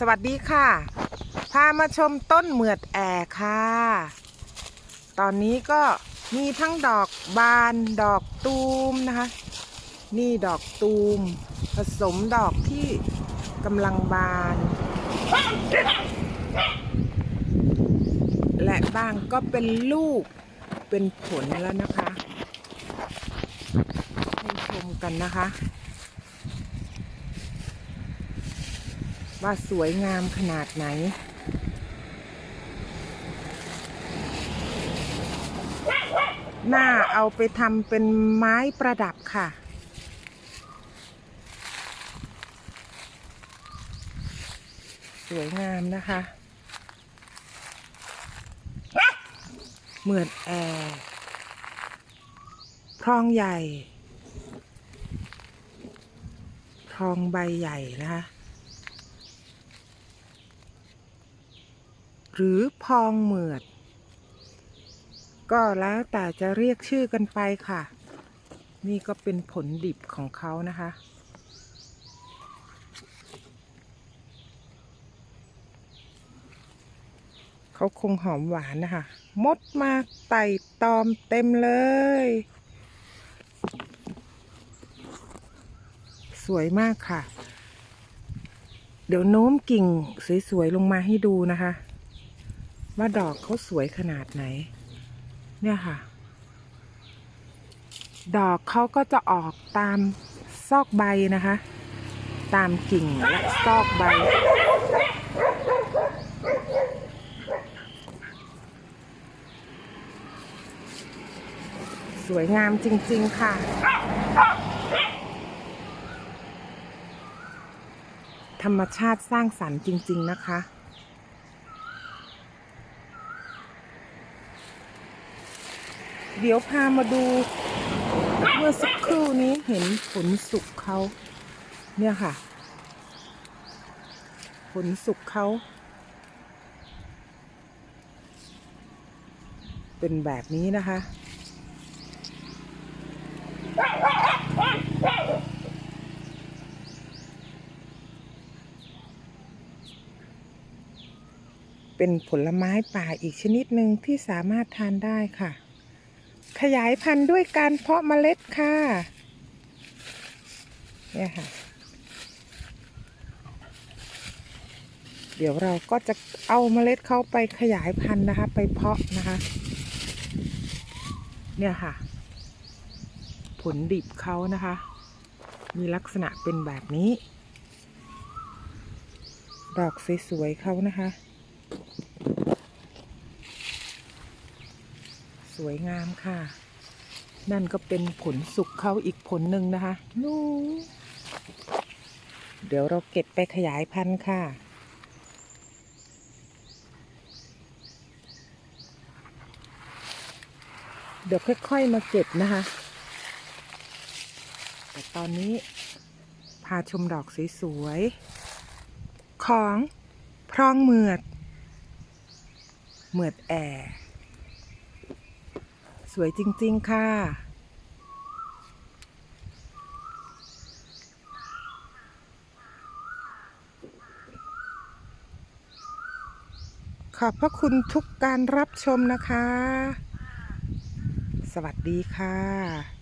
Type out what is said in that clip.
สวัสดีค่ะ พามาชมต้นเหมือดแอค่ะ ตอนนี้ก็มีทั้งดอกบานดอกตูมนะคะ นี่ดอกตูม ผสมดอกที่กำลังบาน และบางก็เป็นลูกเป็นผลแล้วนะคะ ให้ชมกันนะคะ ว่าสวยงามขนาดไหนน่าเอาไปทำเป็นไม้ประดับค่ะ สวยงามนะคะ เหมือนแอร์พรองใหญ่พรองใบใหญ่นะคะ หรือพองเหมือด ก็แล้วแต่จะเรียกชื่อกันไปค่ะ นี่ก็เป็นผลดิบของเขานะคะ เขาคงหอมหวานนะคะ มดมาไต่ตอมเต็มเลย สวยมากค่ะเดี๋ยวโน้มกิ่งสวย ๆ ลงมาให้ดูนะคะ ว่าดอกเขาสวยขนาดไหน เนี่ยค่ะ ดอกเขาก็จะออกตามซอกใบนะคะ ตามกิ่งและซอกใบ สวยงามจริง ๆ ค่ะธรรมชาติสร้างสรรค์จริง ๆ นะคะ เดี๋ยวพามาดู เมื่อสักครู่นี้เห็นผลสุกเขา เนี่ยค่ะ ผลสุกเขาเป็นแบบนี้นะคะ เป็นผลไม้ป่าอีกชนิดหนึ่งที่สามารถทานได้ค่ะ ขยายพันธุ์ด้วยการเพาะเมล็ดค่ะ เนี่ยค่ะ เดี๋ยวเราก็จะเอาเมล็ดเขาไปขยายพันธุ์นะคะ ไปเพาะนะคะ เนี่ยค่ะ ผลดิบเขานะคะ มีลักษณะเป็นแบบนี้ ดอกสวยๆเขานะคะ สวยงามค่ะ นั่นก็เป็นผลสุกเขาอีกผลหนึ่งนะคะนู่นเดี๋ยวเราเก็บไปขยายพันธุ์ค่ะ เดี๋ยวค่อยๆมาเก็บนะคะ แต่ตอนนี้พาชมดอกสวยๆของพร่องเหมือด เหมือดแอร์ สวยจริง ๆ ค่ะ ขอบพระคุณทุกการรับชมนะคะ สวัสดีค่ะ